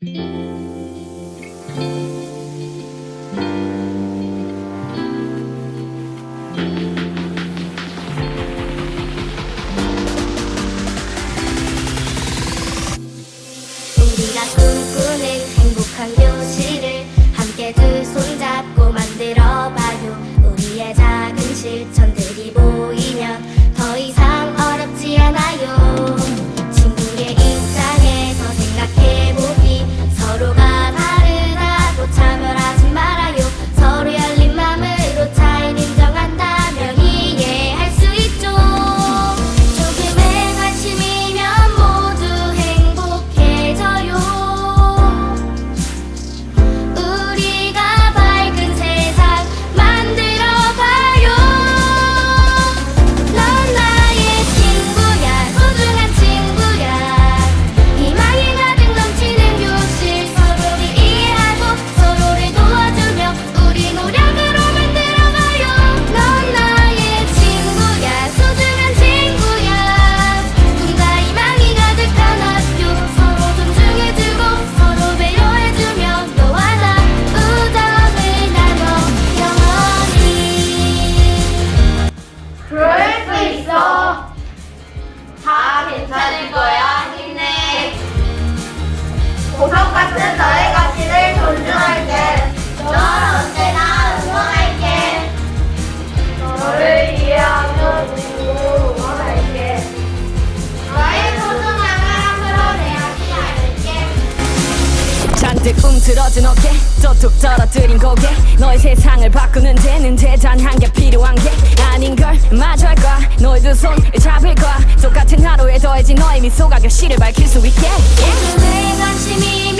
우리가 꿈꾸는 행복한 교실을 함께 두 손 잡고 만들어 봐요. 우리의 작은 실천 같은 너의 가치를 존중할게. 널 언제나 응원할게. 너를 이해하며 믿고 응원할게. 너의 소중함을 드러내야지 알게. 잔뜩 움츠러진 어깨 또툭 떨어뜨린 고개 너의 세상을 바꾸는 데는 대단한 게 필요한 게 아닌 걸 마주할 거야 너의 두 손을 잡을 거야 똑같은 하루에 더해진 너의 미소가 결실을 밝힐 수 있게 조금의 관심이